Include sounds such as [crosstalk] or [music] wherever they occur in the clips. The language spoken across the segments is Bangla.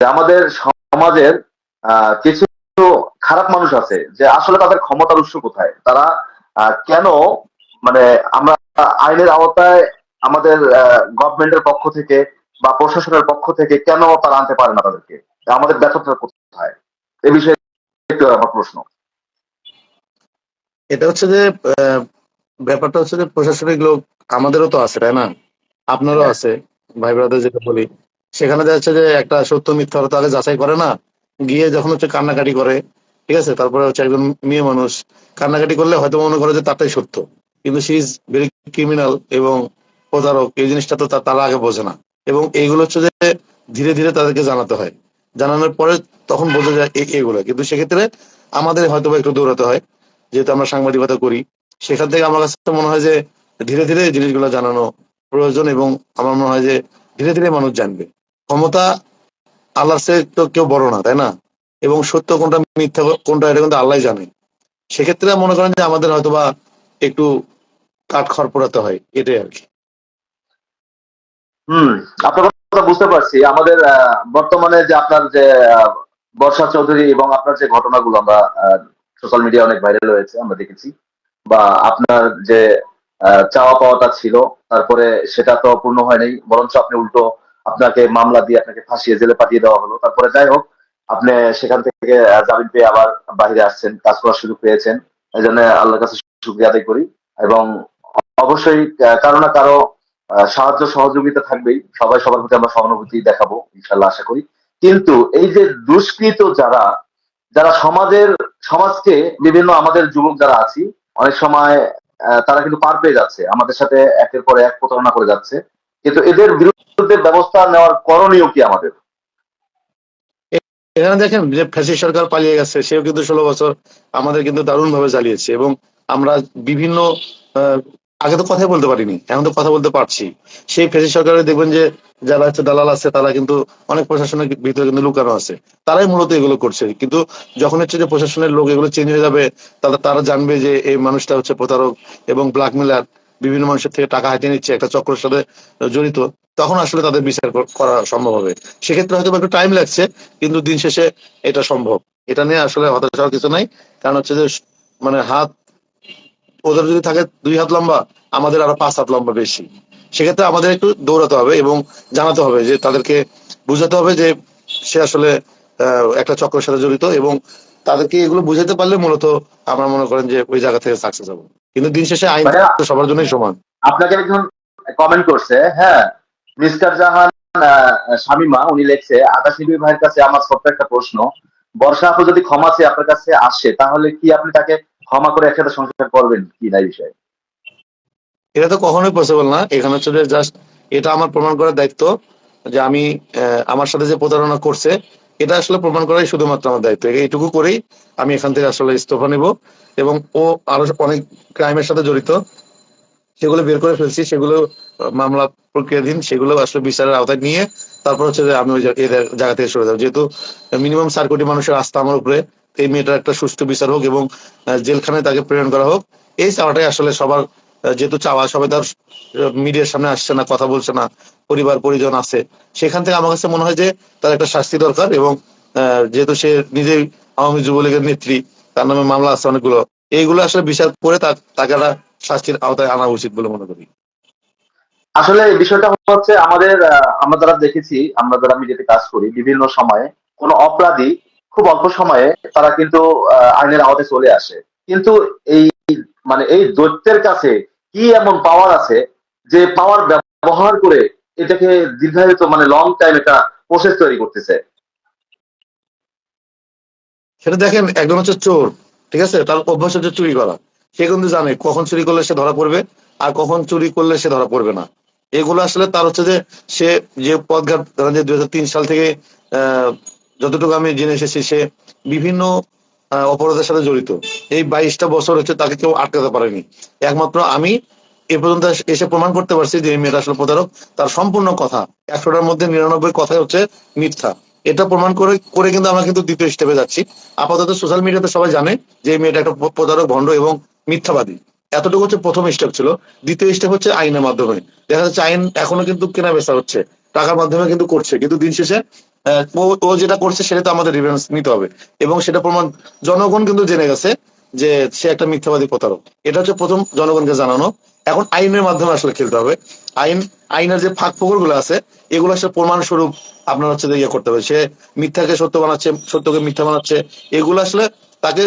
আমাদের সমাজের কিছু খারাপ মানুষ আছে যে আসলে তাদের ক্ষমতার উৎস কোথায়? তারা কেন মানে আমরা আইনের আওতায় আমাদের গভর্নমেন্টের পক্ষ থেকে বা প্রশাসনের পক্ষ থেকে কেন তারা আনতে পারে না তাদেরকে? আমাদের ব্যর্থতা কোথায়? এ বিষয়ে আমার প্রশ্ন। এটা হচ্ছে যে ব্যাপারটা হচ্ছে যে প্রশাসনিক লোক আমাদেরও তো আছে তাই না? আপনারও হ্যাঁ। আছে ভাই ব্রাদার যেটা বলি। সেখানে দেখা যাচ্ছে যে একটা সত্য মিথ্যা তো যাচাই করে না। গিয়ে যখন হচ্ছে কান্নাকাটি করে, ঠিক আছে? তারপরে হচ্ছে একজন মেয়ে মানুষ কান্নাকাটি করলে হয়তো মনে করে যে তারটাই সত্য। কিন্তু সি ইজ ভেরি ক্রিমিনাল এবং প্রতারক, এই জিনিসটা তো তারা আগে বোঝে না। এবং এইগুলো হচ্ছে যে ধীরে ধীরে তাদেরকে জানাতে হয়। জানানোর পরে তখন বোঝা যায় এগুলো। কিন্তু সেক্ষেত্রে আমাদের হয়তো একটু দৌড়াতে হয়। যেহেতু আমরা সাংবাদিকতা করি, সেখান থেকে আমার কাছে মনে হয় যে ধীরে ধীরে জিনিসগুলো জানানো প্রয়োজন এবং আমার মনে হয় যে ধীরে ধীরে মানুষ জানবে। ক্ষমতা আল্লাহর সে তো কেউ বড় না, তাই না? এবং সত্য কোনটা, মিথ্যা কোনটা, এটা কিন্তু আল্লাহ জানে। সেক্ষেত্রে মনে করেন যে আমাদের হয়তো বা একটু কাঠ খড় পোড়াতে হয়, এটাই আর কি। আপনার বুঝতে পারছি। আমাদের বর্তমানে যে আপনার যে বর্ষা চৌধুরী এবং আপনার যে ঘটনাগুলো আমরা সোশ্যাল মিডিয়া অনেক ভাইরাল হয়েছে, আমরা দেখেছি। বা আপনার যে চাওয়া পাওয়াটা ছিল, তারপরে সেটা তো পূর্ণ হয়নি বরঞ্চ আপনি উল্টো আপনাকে মামলা দিয়ে আপনাকে ফাঁসিয়ে জেলে পাঠিয়ে দেওয়া হলো। তারপরে যাই হোক, আপনি সেখান থেকে জামিন পেয়ে আবার বাইরে আসছেন, কাজ করার সুযোগ পেয়েছেন। এই জন্য আল্লাহর কাছে শুক্রিয়া আদায় করি। এবং অবশ্যই কারও না কারও সাহায্য সহযোগিতা থাকবেই। সবাই সবার প্রতি আমরা সহানুভূতি দেখাবো ইনশাল্লাহ আশা করি। কিন্তু এই যে দুষ্কৃত যারা যারা সমাজের, সমাজকে বিভিন্ন আমাদের যুবক যারা আছি, অনেক সময় তারা কিন্তু পার পেয়ে যাচ্ছে। আমাদের সাথে একের পর এক প্রতারণা করে যাচ্ছে। কিন্তু এদের বিরুদ্ধে ব্যবস্থা নেওয়ার করণীয় কি আমাদের? এখানে দেখেন যে ফ্যাসি সরকার পালিয়ে গেছে, সেও কিন্তু ষোলো বছর আমাদের কিন্তু দারুণ ভাবে চালিয়েছে এবং আমরা বিভিন্ন আগে তো কথাই বলতে পারিনি, এখন তো কথা বলতে পারছি। সেই ফ্যাসি সরকারে দেখবেন যে যারা হচ্ছে দালাল আছে, তারা কিন্তু অনেক প্রশাসনের ভিতরে কিন্তু লুকানো আছে। তারাই মূলত এগুলো করছে। কিন্তু যখন হচ্ছে যে প্রশাসনের লোক এগুলো চেঞ্জ হয়ে যাবে তাহলে তারা জানবে যে এই মানুষটা হচ্ছে প্রতারক এবং ব্ল্যাকমেলার বিভিন্ন মানুষের থেকে টাকা হাতিয়ে নিচ্ছে, একটা চক্রের সাথে জড়িত, তখন আসলে তাদের বিচার করা সম্ভব হবে। সেক্ষেত্রে হয়তো একটু টাইম লাগছে, কিন্তু দিন শেষে এটা সম্ভব। এটা নিয়ে আসলে হতাশ হওয়ার কিছু নাই, কারণ হচ্ছে যে মানে হাত, ওদের যদি থাকে দুই হাত লম্বা, আমাদের আরও পাঁচ হাত লম্বা বেশি। সেক্ষেত্রে আমাদের একটু দৌড়াতে হবে এবং জানাতে হবে যে, তাদেরকে বুঝাতে হবে যে, সে আসলে একটা চক্রের সাথে জড়িত এবং তাদেরকে এগুলো বুঝাতে পারলে মূলত আমরা মনে করেন যে ওই জায়গা থেকে সাকসেস হব। কিন্তু দিন শেষে আইন সবার জন্যই সমান। আপনাকে একজন কমেন্ট করছে হ্যাঁ মিস্টার জাহান শামিমা উনি লেখছে আকাশিবী ভাইয়ের কাছে আমার ছোট্ট একটা প্রশ্ন বর্ষা আপু যদি ক্ষমা চেয়ে আপনার কাছে আসে তাহলে কি আপনি তাকে ক্ষমা করে একসাথে সংসার করবেন কি না বিষয়ে? এটা তো কখনোই পসিবল না। এখানে হচ্ছে জাস্ট এটা আমার প্রমাণ করার দায়িত্ব যে আমি আমার সাথে যে প্রতারণা করছে এটা আসলে প্রমাণ করাই শুধুমাত্র আমার দায়িত্ব। এইটুকু করেই আমি এখান থেকে আসলে ইস্তফা নিব এবং ও আরও অনেক ক্রাইমের সাথে জড়িত। সেগুলো বের করে ফেলছি, সেগুলো মামলা প্রক্রিয়াধীন, সেগুলো আসলে বিচারের আওতায় নিয়ে তারপর হচ্ছে যে আমি ওই জায়গা থেকে সরে যাব। যেহেতু মিনিমাম চার কোটি মানুষের আস্থা আমার উপরে, এই মেয়েটার একটা সুষ্ঠু বিচার হোক এবং জেলখানায় তাকে প্রেরণ করা হোক, এই চাওয়াটাই আসলে সবার যেহেতু চাওয়া, সবাই তার মিডিয়ার সামনে আসছে না, কথা বলছে না পরিবার, পরিজন আছে, সেখান থেকে আমার কাছে মনে হয় যে তার একটা শাস্তি দরকার এবং যেহেতু সে নিজেই আওয়ামী যুবলীগের নেত্রী, তার নামে মামলা আছে অনেকগুলো, এইগুলো আসলে বিচার করে তাকে শাস্তির আওতায় আনা উচিত বলে মনে করি। আসলে বিষয়টা হচ্ছে আমাদের আমরা যারা দেখেছি, আমরা যারা মিডিয়াতে কাজ করি, বিভিন্ন সময়ে কোনো অপরাধী খুব অল্প সময়ে তারা কিন্তু আইনের আওতায় চলে আসে। কিন্তু এই মানে এই দৈত্যের কাছে কি এমন পাওয়ার আছে যে পাওয়ার ব্যবহার করে এটাকে দীর্ঘায়িত মানে লং টাইম একটা প্রসেস তৈরি করতেছে। সেটা দেখেন একজন হচ্ছে চোর, ঠিক আছে? তার অভ্যাস হচ্ছে চুরি করা। সে কিন্তু জানে কখন চুরি করলে সে ধরা পড়বে আর কখন চুরি করলে সে ধরা পড়বে না। এগুলো আসলে তার হচ্ছে যে, সে যে পদঘাট হাজার তিন সাল থেকে যতটুকু আমি জেনে এসেছি, সে বিভিন্ন অপরাধের সাথে জড়িত। এই বাইশটা বছর হচ্ছে তাকে কেউ আটকাতে পারেনি। একমাত্র আমি এ পর্যন্ত এসে প্রমাণ করতে পারছি যে এই মেয়েটা আসলে প্রতারক। তার সম্পূর্ণ কথা, একশোটার মধ্যে নিরানব্বই কথাই হচ্ছে মিথ্যা। এটা প্রমাণ করে করে কিন্তু আমরা কিন্তু দ্বিতীয় স্টেপে যাচ্ছি। আপাতত সোশ্যাল মিডিয়াতে সবাই জানে যে মেয়েটা একটা প্রতারক, ভণ্ড এবং মিথ্যাবাদী। এতটুকু হচ্ছে প্রথম স্টেপ ছিল। দ্বিতীয় স্টেপ হচ্ছে আইনের মাধ্যমে। দেখা যাচ্ছে আইন এখনও কিন্তু কেনা বেচা হচ্ছে। টাকার মাধ্যমে কিন্তু করছে। কিন্তু দিন শেষে ও যেটা করছে সেটা তো আমাদের রিভেন্স নিতে হবে। এবং সেটা প্রমাণ, জনগণ কিন্তু জেনে গেছে যে সে একটা মিথ্যাবাদী প্রতারক। এটা হচ্ছে প্রথম জনগণকে জানানো। এখন আইনের মাধ্যমে আসলে খেলতে হবে। আইন, আইনের যে ফাঁক ফোকরগুলো আছে, এগুলো আসলে প্রমাণ স্বরূপ আপনার হচ্ছে ইয়ে করতে হবে। সে মিথ্যাকে সত্য বানাচ্ছে, সত্যকে মিথ্যা বানাচ্ছে, এগুলো আসলে তাকে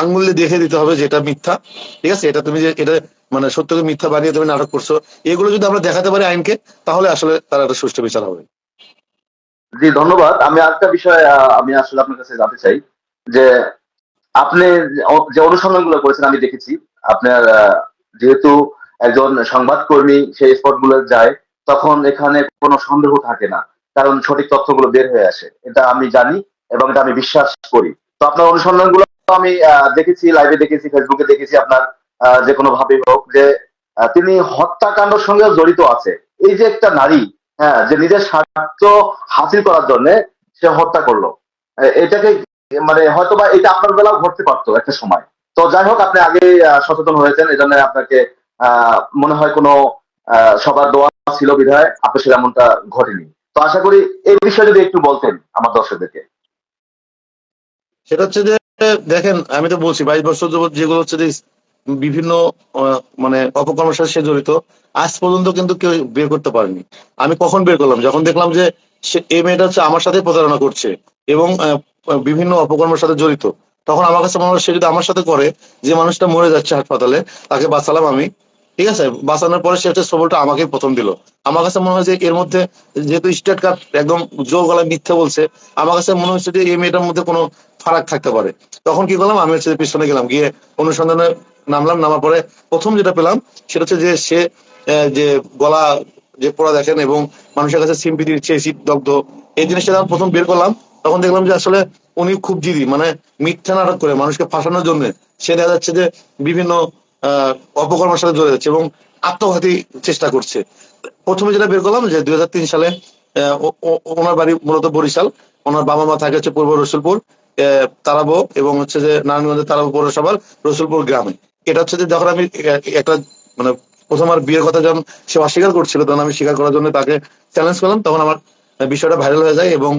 আঙ্গুল দেখে দিতে হবে যেটা মিথ্যা। ঠিক আছে? এটা তুমি যে, এটা মানে সত্যকে মিথ্যা বানিয়ে তুমি নাটক করছ, এগুলো যদি আমরা দেখাতে পারি আইনকে, তাহলে আসলে তার একটা সুষ্ঠু বিচার হবে। জি, ধন্যবাদ। আমি আরেকটা বিষয় আমি আসলে আপনার কাছে জানতে চাই যে আপনি যে- অনুসন্ধানগুলো করেছেন আমি দেখেছি। আপনার যেহেতু একজন সংবাদকর্মী সেই স্পটগুলো যায় তখন এখানে কোনো সন্দেহ থাকে না কারণ সঠিক তথ্যগুলো বের হয়ে আসে। এটা আমি জানি এবং এটা আমি বিশ্বাস করি। তো আপনার অনুসন্ধানগুলো আমি আহ, দেখেছি লাইভে দেখেছি ফেসবুকে দেখেছি আপনার যে কোনো ভাবে হোক যে তিনি হত্যাকাণ্ডের সঙ্গে জড়িত আছে। এই যে একটা নারী হ্যাঁ যে নিজের স্বার্থ হাসিল করার জন্য সে হত্যা করল এটাকে মানে হয়তোবা এটা আপনার বেলাও ঘটতে পারতো একটা সময়। তো যাই হোক, আপনি আগে সচেতন হয়েছেন, এই জন্য আপনাকে মনে হয় কোনো সবার দোয়া ছিল বিধায়, আপনার সাথে এমনটা ঘটেনি। তো আশা করি এই বিষয়ে যদি একটু বলতেন আমার দর্শকদেরকে। সেটা হচ্ছে যে, দেখেন, আমি তো বলছি, বাইশ বছর যাবত যেগুলো হচ্ছে যে, বিভিন্ন মানে অপকর্মের সাথে সে জড়িত, আজ পর্যন্ত কিন্তু কেউ বের করতে পারেনি। আমি কখন বের করলাম? যখন দেখলাম যে এই মেয়েটা হচ্ছে আমার সাথে প্রতারণা করছে। এবং বিভিন্ন অপকর্মের সাথে জড়িত। তখন আমার কাছে মনে হয় সে যদি আমার সাথে করে, যে মানুষটা মরে যাচ্ছে হাসপাতালে, তাকে বাঁচালাম আমি। ঠিক আছে? বাঁচানোর পরে সে হচ্ছে সবলটা আমাকে প্রথম দিল। আমার কাছে মনে হয় যে এর মধ্যে, যেহেতু স্টেট কার্ড একদম জোর গলায় মিথ্যা বলছে, আমার কাছে মনে হচ্ছে যে এই মেয়েটার মধ্যে কোনো ফারাক থাকতে পারে। তখন কি করলাম? আমি হচ্ছে পিছনে গেলাম, গিয়ে অনুসন্ধানে নামলাম, নামার পরে প্রথম যেটা পেলাম, সেটা হচ্ছে যে সে যে গলা, যে পড়া দেখেন এবং মানুষের কাছে সিম্পি দিচ্ছে শীত দগ্ধ, এই জিনিসটা যখন প্রথম বের করলাম তখন দেখলাম যে আসলে উনি খুব জিদি মানে মিথ্যা নাটক করে মানুষকে ফাঁসানোর জন্য। সে দেখা যাচ্ছে যে বিভিন্ন অপকর্মের সাথে জড়িয়ে যাচ্ছে এবং আত্মঘাতী চেষ্টা করছে। প্রথমে যেটা বের করলাম যে দু হাজার তিন সালে ওনার বাড়ি মূলত বরিশাল। ওনার বাবা মা থাকে হচ্ছে পূর্ব রসুলপুর তারাবো এবং হচ্ছে যে নারায়ণগঞ্জের তারাবো পৌরসভার রসুলপুর গ্রামে। এটা হচ্ছে যে যখন আমি একটা মানে প্রথম আর বিয়ের কথা যখন সে অস্বীকার করছিল, তখন আমি স্বীকার করার জন্য তাকে চ্যালেঞ্জ করলাম। তখন আমার বিষয়টা ভাইরাল হয়ে যায় এবং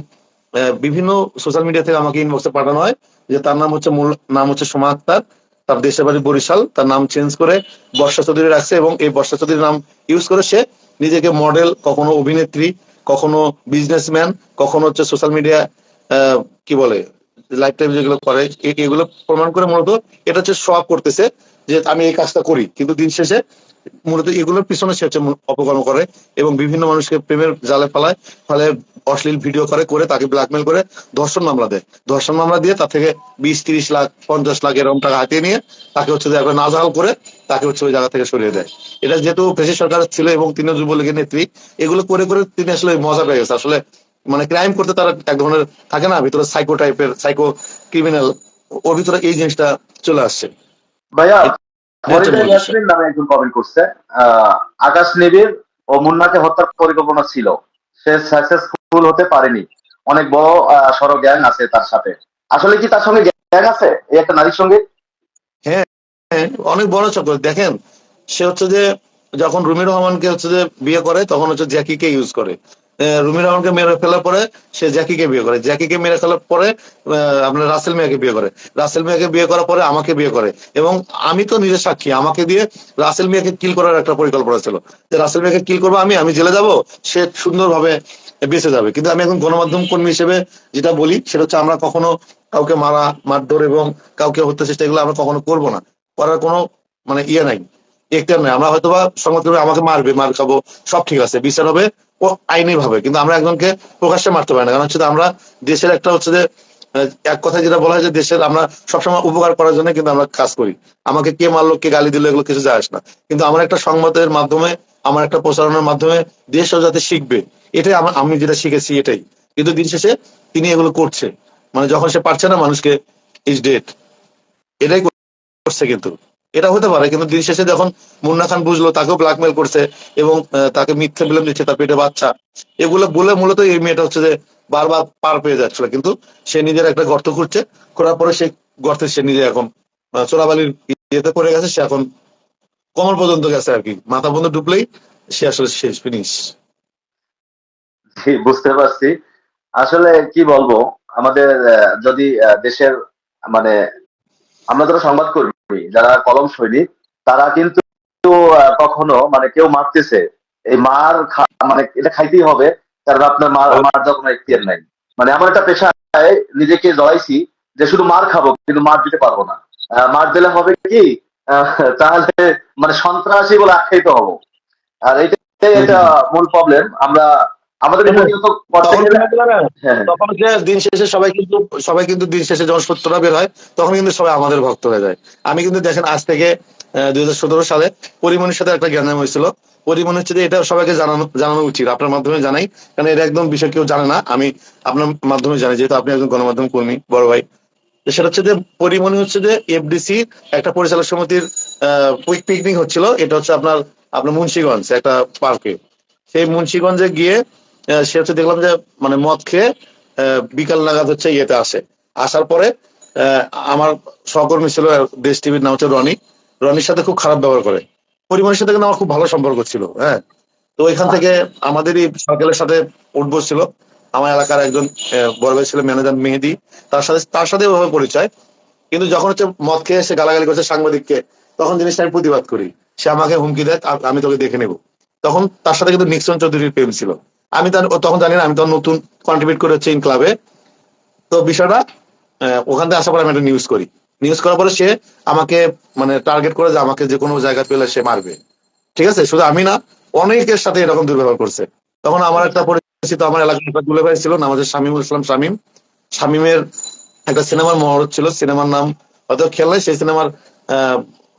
বিভিন্ন সোশ্যাল মিডিয়া থেকে আমাকে ইনবক্সে পাঠানো হয় যে তার নাম হচ্ছে মূল, নাম হচ্ছে সোমা আক্তার, তার দেশের বাড়ি বরিশাল, তার নাম চেঞ্জ করে বর্ষা চৌধুরী রাখছে এবং এই বর্ষা চৌধুরীর নাম ইউজ করে সে নিজেকে মডেল কখনো অভিনেত্রী, কখনো বিজনেসম্যান কখনো হচ্ছে সোশ্যাল মিডিয়া কি বলে লাইফ টাইম যেগুলো করে এগুলো প্রমাণ করে মূলত এটা হচ্ছে শো করতেছে যে আমি এই কাজটা করি। কিন্তু দিন শেষে মূলত এগুলোর পিছনে সে হচ্ছে অপকর্ম করে এবং বিভিন্ন মানুষকে প্রেমের জালে ফেলায়, ফলে অশ্লীল ভিডিও করে করে তাকে ব্ল্যাকমেল করে, ধর্ষণ মামলা দেয়। ধর্ষণ মামলা দিয়ে তার থেকে বিশ, তিরিশ লাখ, পঞ্চাশ লাখ এরকম টাকা হাতিয়ে নিয়ে তাকে হচ্ছে নাজাহাল করে তাকে হচ্ছে ওই জায়গা থেকে সরিয়ে দেয়। এটা যেহেতু পেশি সরকার ছিল এবং তিনি যুবলীগের নেত্রী, এগুলো করে করে তিনি আসলে মজা পেয়ে গেছে। আসলে মানে ক্রাইম করতে তারা এক ধরনের থাকে না, ভিতরে সাইকো টাইপের সাইকো ক্রিমিনাল ওর ভিতরে এই জিনিসটা চলে আসছে। ভাইয়া নামে একজন কমেন্ট করছে আকাশ নিবিড় ও মুন্নাকে হত্যার পরিকল্পনা ছিল। সে সাকসেসফুল হতে পারেনি। অনেক বড় আহ, সড় গ্যাং আছে তার সাথে। আসলে কি তার সঙ্গে গ্যাং আছে? এই একটা নারীর সঙ্গে? হ্যাঁ অনেক বড় চক্র দেখেন সে হচ্ছে যে যখন রুমি রহমানকে হচ্ছে যে বিয়ে করে তখন হচ্ছে জ্যাকিকে ইউজ করে। রুমি রহমানকে মেরে ফেলার পরে সে জ্যাকিকে বিয়ে করে। জ্যাকিকে মেরে ফেলার পরে আপনার রাসেল মিয়াকে বিয়ে করে। রাসেল মিয়াকে বিয়ে করার পরে আমাকে বিয়ে করে। এবং আমি তো নিজে সাক্ষী। আমাকে দিয়ে রাসেল মিয়াকে কিল করার একটা পরিকল্পনা ছিল। যে রাসেল মিয়াকে কিল করব আমি আমি জেলে যাব, সে সুন্দরভাবে বেঁচে যাবে। কিন্তু আমি এখন গণমাধ্যম কর্মী হিসেবে যেটা বলি, সেটা হচ্ছে আমরা কখনো কাউকে মারা, মারধর এবং কাউকে হত্যা চেষ্টা এগুলো আমরা কখনো করব না। করার কোনো মানে ইয়ে নাই। একটার নাই। আমরা হয়তোবা সংবাদ আমাকে মারবে, মার খাব, সব ঠিক আছে, বিচার হবে। আইনি ভাবে, কিন্তু আমরা একজনকে প্রকাশ্যে মারতে পারি না। কারণ হচ্ছে আমরা দেশের একটা হচ্ছে যে এক কথায় যেটা বলা হয় যে দেশের আমরা সবসময় উপকার করার জন্য কিন্তু আমরা কাজ করি। আমাকে কে মারলো, কে গালি দিল, এগুলো কিছু যায় আসে না। কিন্তু আমার একটা সংবাদের মাধ্যমে, আমার একটা প্রচারণার মাধ্যমে দেশও যাতে শিখবে, এটাই আমি যেটা শিখেছি এটাই। কিন্তু দিন শেষে তিনি এগুলো করছে। মানে যখন সে পারছে না মানুষকে ইজ ডেট এটাই করছে কিন্তু। এটা হতে পারে, কিন্তু দিন শেষে যখন মুন্না খান বুঝলো, তাকেও ব্ল্যাকমেল করছে এবং তাকে মিথ্যে বিলেম দিচ্ছে তার পেটে বাচ্চা, এগুলো বলে মূলত এই মেয়েটা হচ্ছে যে বারবার পার পেয়ে যাচ্ছিল, কিন্তু সে নিজের একটা গর্ত খুঁড়ছে করার পরে সেই গর্তে সে নিজে এখন চোরাবালির ইয়েতে পড়ে গেছে, সে এখন কমর পর্যন্ত গেছে আর কি, মাথা বন্ধ ডুবলেই সে আসলে শেষ ফিনিশ বুঝতে পারছি। আসলে কি বলব, আমাদের যদি দেশের মানে আমরা যারা সংবাদ কর্মী যারা কলম সৈনিক তারা কিন্তু কখনো মানে কেউ মারতেছে। এই মার মানে এটা খাইতেই হবে কারণ আপনার মার মার যখন এখতিয়ার নাই। মানে এমন একটা পেশায় নিজেকে জড়াইছি যে শুধু মার খাব কিন্তু মার দিতে পারব না। মার দিলে হবে কি তাহলে মানে সন্ত্রাসী বলে আখ্যায়িত হব। আর এটাই একটা মূল প্রবলেম আমরা আমাদের তখন? হ্যাঁ তখন যে দিন শেষে সবাই কিন্তু সবাই কিন্তু দিন শেষে যখন সত্যটা বের হয় তখন কিন্তু সবাই আমাদের ভক্ত হয়ে যায়। আমি কিন্তু দেখেন আজ থেকে দুই হাজার সতেরো সালে পরিমণির সাথে একটা জ্ঞান হয়েছিল। পরিমণি হচ্ছে এটা সবাইকে জানানো জানানো উচিত আপনার মাধ্যমে জানাই। কারণ এটা একদম বিষয় কেউ জানে না আমি আপনার মাধ্যমে জানি যেহেতু আপনি একজন গণমাধ্যম কর্মী বড় ভাই। সেটা হচ্ছে যে পরিমণি হচ্ছে যে এফডিসি একটা পরিচালক সমিতির পিকনিক হচ্ছিল। এটা হচ্ছে আপনার আপনার মুন্সিগঞ্জ একটা পার্কে সেই মুন্সিগঞ্জে গিয়ে সে হচ্ছে দেখলাম যে মানে মদ খেয়ে বিকাল নাগাদ হচ্ছে ইয়েতে আসে। আসার পরে আমার সহকর্মী ছিল দেশ টিভির নাম হচ্ছে রনি। রনির সাথে খুব খারাপ ব্যবহার করে। পরিমাণের সাথে কিন্তু আমার খুব ভালো সম্পর্ক ছিল হ্যাঁ। তো এখান থেকে আমাদেরই সরকারের সাথে উঠ বসছিল আমার এলাকার একজন বড় ভাই ছিল, ম্যানেজার মেহেদি। তার সাথে তার সাথে ওভাবে পরিচয়। কিন্তু যখন হচ্ছে মদ খেয়ে সে গালাগালি করছে সাংবাদিককে, তখন জিনিসটা আমি প্রতিবাদ করি। সে আমাকে হুমকি দেয় আমি তোকে দেখে নেব। তখন তার সাথে কিন্তু নিক্সন চৌধুরীর প্রেম ছিল। আমি তার তখন জানি না, আমি তখন নতুন কন্ট্রিবিউট করে হচ্ছে ইন ক্লাবে তো বিষয়টা ওখান থেকে আসার পরে আমি একটা নিউজ করি। নিউজ করার পরে সে আমাকে মানে টার্গেট করে যে আমাকে যে কোনো জায়গায় পেলে সে মারবে। ঠিক আছে? শুধু আমি না, অনেকের সাথে এরকম দুর্ব্যবহার করছে। তখন আমার একটা পরিচিত আমার এলাকার দুলে ভাই ছিল হচ্ছে শামিমুল ইসলাম শামিম। শামিমের একটা সিনেমার মহরত ছিল, সিনেমার নাম হয়তো নাই, সেই সিনেমার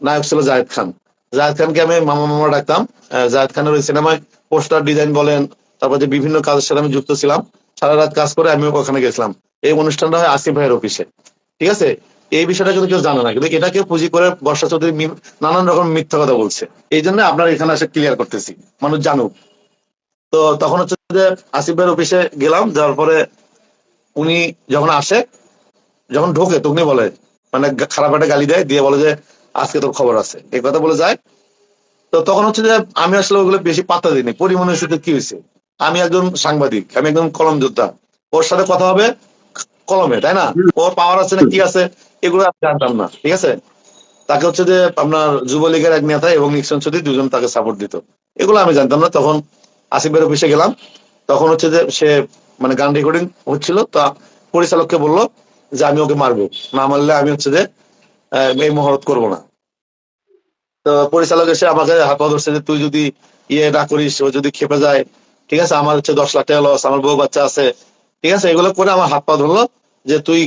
নায়ক ছিল জায়েদ খান। জায়েদ খানকে আমি মামা মামা ডাকতাম। জায়েদ খানের ওই সিনেমায় পোস্টার ডিজাইন বলেন তারপর যে বিভিন্ন কাজের সাথে আমি যুক্ত ছিলাম। সারা রাত কাজ করে আমি ওখানে গেছিলাম। এই অনুষ্ঠানটা হয় আসিফ ভাইয়ের অফিসে। ঠিক আছে? এই বিষয়টা কিন্তু কেউ জানে না। কিন্তু এটাকে পুঁজি করে বর্ষা চৌধুরী নানান রকম মিথ্যা কথা বলছে। এই জন্য আপনার এখানে এসে ক্লিয়ার করতেছি। মানুষ জানুক। তো তখন হচ্ছে যে আসিফ ভাইয়ের অফিসে গেলাম। যাওয়ার পরে উনি যখন আসে, যখন ঢোকে, তখনই বলে মানে খারাপ একটা গালি দেয়, দিয়ে বলে যে, আজকে তোর খবর আছে। এই কথা বলে যায়। তো তখন হচ্ছে যে আমি আসলে ওগুলো বেশি পাত্তা দিইনি। পরিমণের সাথে কি হয়েছে? আমি একজন সাংবাদিক, আমি একজন কলম যোদ্ধা। ওর সাথে কথা হবে কলমে, তাই না? ওর পাওয়ার আছে না, কি আছে, এগুলো আমি জানতাম না, ঠিক আছে? তাকে হচ্ছে যে আপনার যুবলীগের এক নেতা এবং নিক্সন চৌধুরী দুজন তাকে সাপোর্ট দিত। এগুলো আমি জানতাম না, তখন আসিফের অফিসে গেলাম। তখন হচ্ছে যে সে মানে গান রেকর্ডিং হচ্ছিল, তা পরিচালককে বলল যে আমি ওকে মারবো, না মারলে আমি হচ্ছে যে এই মহরত করব না। তো পরিচালক এসে আমাকে হাত ধরছে যে, তুই যদি ইয়ে না করিস, ও যদি খেপে যায় ঠিক আছে, আমার হচ্ছে দশ লাখ টাকা লস আমার বউ বাচ্চা আছে। ঠিক আছে, এগুলো করে আমার হাত পা ধরলো যে তুই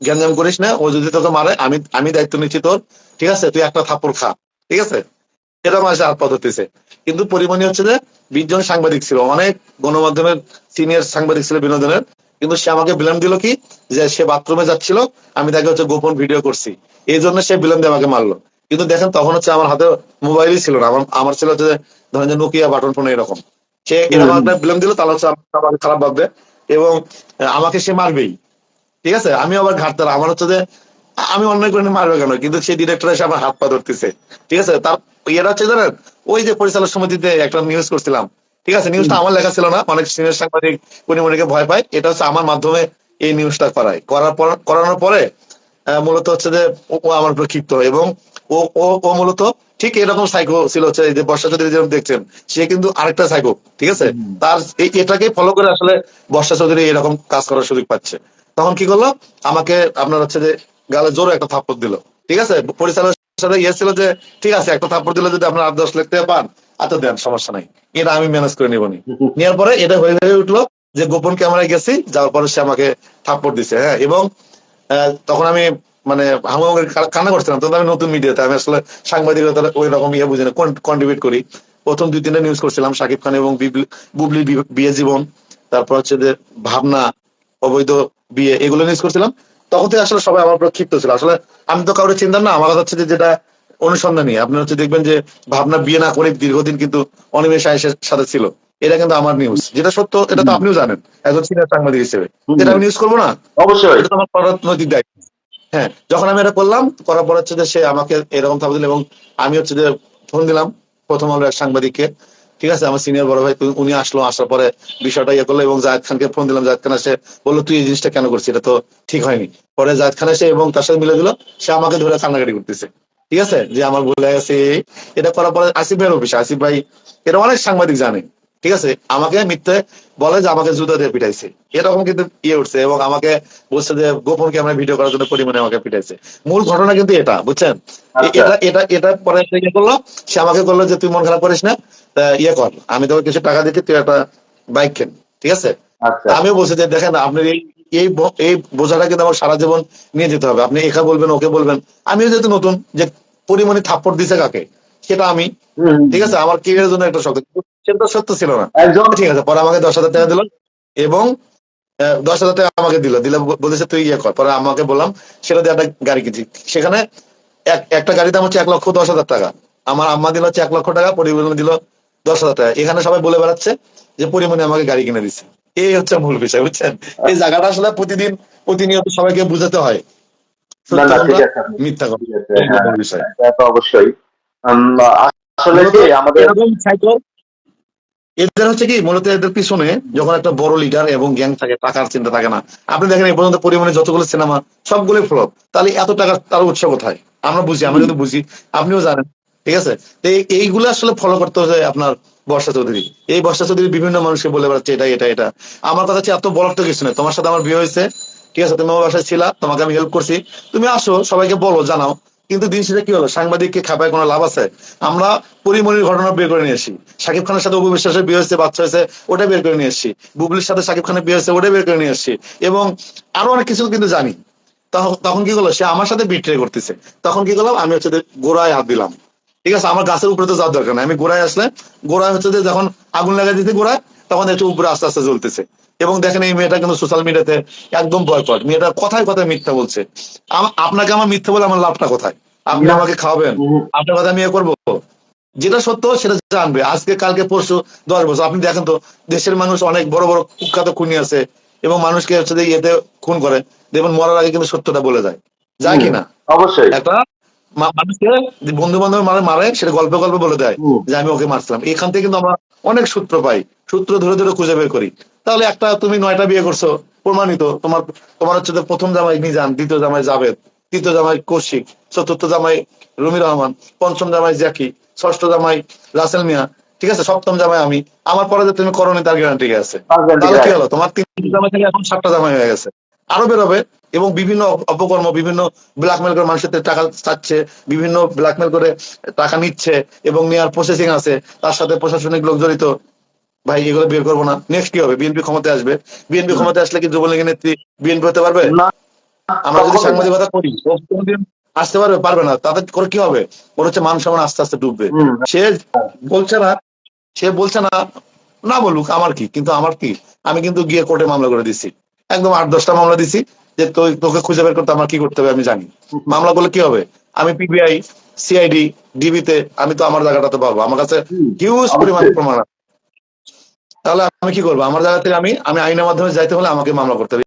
গ্যাঞ্জাম করিস না, ও যদি তোকে মারে, আমি আমি দায়িত্ব নিচ্ছি তোর। ঠিক আছে, তুই একটা থাপ্পড় খা। ঠিক আছে? এটা আমার হাত পা ধরতেছে। কিন্তু পরিমণি হচ্ছে যে বিশ জন সাংবাদিক ছিল, অনেক গণমাধ্যমের সিনিয়র সাংবাদিক ছিল বিনোদনের। কিন্তু সে আমাকে বিলম দিল কি? যে সে বাথরুমে যাচ্ছিল, আমি তাকে হচ্ছে গোপন ভিডিও করছি। এই জন্য সে বিলম দিয়ে আমাকে মারলো। কিন্তু দেখেন, তখন হচ্ছে আমার হাতে মোবাইলই ছিল না। আমার আমার ছিল হচ্ছে ধরেন যে নোকিয়া বাটন ফোন এরকম। সে এরকম একটা বিলম দিল তাহলে হচ্ছে আমাকে খারাপ ভাববে। এবং আমাকে সে মারবেই। ঠিক আছে? আমি আবার ঘাটতাম আমার হচ্ছে যে আমি অন্যায় করে মারবে কেন? কিন্তু সেই ডিরেক্টর এসে আমার হাত পা ধরতেছে। ঠিক আছে? তার ইয়েটা হচ্ছে জানেন ওই যে পরিচালক সমিতিতে একটা নিউজ করছিলাম। ঠিক আছে? নিউজটা আমার লেখা ছিল না। অনেক সিনিয়র সাংবাদিক পরিমণিকে ভয় পায়। এটা হচ্ছে আমার মাধ্যমে এই নিউজটা করায়। করার পর করানোর পরে মূলত হচ্ছে যে ও আমার উপর ক্ষিপ্ত। হয় এবং ও ও ও মূলত ঠিক এরকম সাইকো ছিল হচ্ছে এই যে বর্ষা চৌধুরী যেরকম দেখছেন সে কিন্তু আরেকটা সাইকো ঠিক আছে? তার এটাকে ফলো করে আসলে বর্ষা চৌধুরী এরকম কাজ করার সুযোগ পাচ্ছে। তখন কি করল? আমাকে আপনার হচ্ছে যে গালে জোরে একটা থাপ্পড় দিল ঠিক আছে? পরিচালকের সাথে ইয়ে ছিল যে ঠিক আছে একটা থাপ্পড় দিলে যদি আপনার আট দশ লাখ টাকা পান আচ্ছা দেন সমস্যা নাই। এটা আমি ম্যানেজ করে নিবনি [laughs] নেওয়ার পরে এটা হয়ে হয়ে উঠল যে গোপন ক্যামেরায় গেছি যাওয়ার পরে সে আমাকে থাপ্পড় দিছে হ্যাঁ? এবং আহ, তখন আমি মানে হামাম কান্না করছিলাম। তখন আমি নতুন মিডিয়াতে আমি আসলে সাংবাদিকতা ওই রকম ইয়ে বুঝি না কন্ট্রিবিউট করি। প্রথম দুই তিনটা নিউজ করছিলাম শাকিব খান এবং বিবলি- বুবলি বিয়ে জীবন তারপর হচ্ছে যে ভাবনা অবৈধ বিয়ে এগুলো নিউজ করছিলাম। তখন থেকে আসলে সবাই আমার উপর ক্ষিপ্ত ছিল। আসলে আমি তো কাউকে চিন্তাম না আমার কথা হচ্ছে যে যেটা অনুসন্ধানী। আপনি হচ্ছে দেখবেন যে ভাবনা বিয়ে না করে দীর্ঘদিন কিন্তু অনিমেষ আয়েসের সাথে ছিল। এটা কিন্তু আমার নিউজ যেটা সত্য এটা তো আপনিও জানেন একজন সিনিয়র সাংবাদিক হিসেবে। এটা আমি নিউজ করব না? অবশ্যই। এটা তো আমার রাজনৈতিক দায়িত্ব। হ্যাঁ যখন আমি এটা করলাম, করার পর হচ্ছে যে সে আমাকে এরকম থাপড় দিল এবং আমি হচ্ছে যে ফোন দিলাম প্রথম আলো এক সাংবাদিককে। ঠিক আছে, আমার সিনিয়র বড় ভাই উনি আসলো, আসার পরে বিষয়টা ইয়ে করল এবং জায়দ খানকে ফোন দিলাম। জায়দ খান এসে বলল, তুই এই জিনিসটা কেন করছিস? এটা তো ঠিক হয়নি। পরে জায়দ খান এসে এবং তার সাথে মিলে দিল, সে আমাকে ধরে কান্নাকাটি করতেছে। ঠিক আছে? যে আমার ভুল গেছে এটা করার পরে আসিফ ভাইয়ের অফিসে আসিফ ভাই এটা অনেক সাংবাদিক জানে। ঠিক আছে? আমাকে মিথ্যে বলে যে আমাকে জুতা দিয়ে পিটাইছে। এরকম কিন্তু ইয়ে উঠছে এবং আমাকে বলছে যে গোপন ক্যামেরা ভিডিও করার জন্য পরিমাণে আমাকে পিটাইছে? মূল ঘটনা কিন্তু এটা বুঝছেন? আচ্ছা। এটা এটা এটা পরে ইয়ে করল? সে আমাকে করল যে তুই মন খারাপ করিস না ইয়ে কর আমি তোকে কিছু টাকা দিচ্ছি তুই একটা বাইক কেন? ঠিক আছে? আচ্ছা। আমিও বলছি যে দেখেন আপনার এই এই এই বোঝাটা কিন্তু আমার সারা জীবন নিয়ে যেতে হবে। আপনি একা বলবেন ওকে বলবেন। আমিও যেহেতু নতুন যে পরিমাণে থাপ্পড় দিছে কাকে সেটা আমি। ঠিক আছে? আমার কেরিয়ারের জন্য একটা শব্দ সেটা সত্য ছিল না। একজন ঠিক আছে পরে আমাকে দশ হাজার টাকা দিল এবং দশ হাজার টাকা আমাকে দিল। দিলে বলেছে তুই ইয়ে কর। পরে আমাকে বললাম সেটা দিয়ে একটা গাড়ি কিনছি। সেখানে একটা গাড়ির দাম হচ্ছে এক লক্ষ দশ হাজার টাকা। আমার আম্মা দিল হচ্ছে এক লক্ষ টাকা পরিবহন দিল দশ হাজার টাকা। এখানে সবাই বলে বেড়াচ্ছে যে পরিমাণে আমাকে গাড়ি কিনে দিচ্ছে। এই হচ্ছে মূল বিষয় বুঝছেন? এই জায়গাটা আসলে প্রতিদিন প্রতিনিয়ত সবাইকে বুঝাতে হয়। মিথ্যা কথা। হ্যাঁ বিষয়। অবশ্যই। উম, আসলে কি আমাদের এদের হচ্ছে কি মূলত এদের পিছনে যখন একটা বড় লিডার এবং গ্যাং থাকে টাকার চিন্তা থাকে না। আপনি দেখেন এই পর্যন্ত পরিমাণে যতগুলো সিনেমা সবগুলোই ফ্লপ তাহলে এত টাকা তার উৎস কোথায়? আমরা বুঝি আমরা কিন্তু বুঝি আপনিও জানেন ঠিক আছে? এইগুলো আসলে ফলো করতে হবে আপনার বর্ষা চৌধুরী। এই বর্ষা চৌধুরী বিভিন্ন মানুষকে বলে বেড়াচ্ছে এটা এটা এটা। আমার কথা হচ্ছে এত বলার তো কিছু নেই। তোমার সাথে আমার বিয়ে হয়েছে ঠিক আছে? তুমি আমার বাসায় ছিলা তোমাকে আমি হেল্প করছি। তুমি আসো সবাইকে বলো জানাও। কিন্তু দিন শেষে কি হলো? সাংবাদিককে খাপায় কোনো লাভ আছে? আমরা পরিমণির ঘটনা বের করে নিয়ে এসেছি। শাকিব খানের সাথে অপু বিশ্বাসের বিয়ে হয়েছে, বাচ্চা হয়েছে, ওটা বের করে নিয়ে এসেছি। বুবলির সাথে শাকিব খানের বিয়ে হয়েছে, ওটা বের করে নিয়ে এসেছি। এবং আরও অনেক কিছু কিন্তু জানি। তখন কি করল? সে আমার সাথে বিট্রে করতেছে। তখন কি করলাম? আমি হচ্ছে গোড়ায় হাত দিলাম। ঠিক আছে? আমার গাছের উপরে তো যাওয়ার দরকার নাই। আমি গোড়ায় আসলে গোড়ায় হচ্ছে যে যখন আগুন লাগাই দিতে গোড়ায়, তখন একটু উপরে আস্তে আস্তে জ্বলতেছে। এবং দেখেন এই মেয়েটা কিন্তু সোশ্যাল মিডিয়াতে একদম বয়কট মেয়েটা কথায় কথায় মিথ্যা বলছে। আপনাকে আমার মিথ্যা বলে আমার লাভটা কোথায়? আপনি আমাকে খাওয়াবেন? আপনার কথা আমি ইয়ে করব? যেটা সত্য সেটা জানবে। আজকে কালকে পরশু দশ বছর। আপনি দেখেন তো দেশের মানুষ অনেক বড় বড় কুখ্যাত খুনি আছে এবং মানুষকে হচ্ছে ইয়েতে খুন করে। দেখবেন মরার আগে কিন্তু সত্যটা বলে যায়। যায় কিনা অবশ্যই। একটা মানুষকে বন্ধু বান্ধব মারে মারে সেটা গল্পে গল্পে বলে দেয় যে আমি ওকে মারছিলাম। এখান থেকে কিন্তু আমরা অনেক সূত্র পাই। সূত্র ধরে ধরে খুঁজে বের করি। তাহলে একটা তুমি নয়টা বিয়ে করছ প্রমাণিত। তোমার তোমার হচ্ছে যে প্রথম জামাই মিজান দ্বিতীয় জামাই জাভেদ তৃতীয় জামাই কৌশিক চতুর্থ জামাই রুমি রহমান পঞ্চম জামাই জ্যাকি ষষ্ঠ জামাই রাসেল মিয়া। ঠিক আছে? সপ্তম জামাই আমি। আমার পরে যে তুমি করোনি তার গ্যারান্টি আছে। তাহলে কি হলো? তোমার তিনটি জামাই থেকে এখন সাতটা জামাই হয়ে গেছে। আরও বেরোবে। এবং বিভিন্ন অপকর্ম বিভিন্ন ব্ল্যাকমেল করে মানুষের টাকা চাচ্ছে বিভিন্ন ব্ল্যাকমেল করে টাকা নিচ্ছে এবং নেওয়ার প্রসেসিং আছে তার সাথে প্রশাসনিক লোক জড়িত। ভাই এগুলো বের করব না। নেক্সট কি হবে? বিএনপি ক্ষমতায় আসবে। বিএনপি ক্ষমতায় আসলে কি যুবলীগের নেত্রী বিএনপি হতে পারবে? আমরা যদি সাংবাদিকতা করি আসতে পারবে? পারবে না। তাদের করে কি হবে? ওর হচ্ছে মান সম্মান আস্তে আস্তে ডুববে। সে বলছে না সে বলছে না না বলুক আমার কি? কিন্তু আমার কি? আমি কিন্তু গিয়ে কোর্টে মামলা করে দিছি। একদম আট দশটা মামলা দিছি। যে তোকে খুঁজে বের করতে আমার কি করতে হবে আমি জানি। মামলা করলে কি হবে? আমি পিবিআই সিআইডি ডিবিতে আমি তো আমার জায়গাটাতে পাবো। আমার কাছে হিউজ। পরিমাণ প্রমাণ আছে। তাহলে আমি কি করব? আমার জায়গা থেকে আমি আমি আইনের মাধ্যমে যাইতে হলে আমাকে মামলা করতে হবে।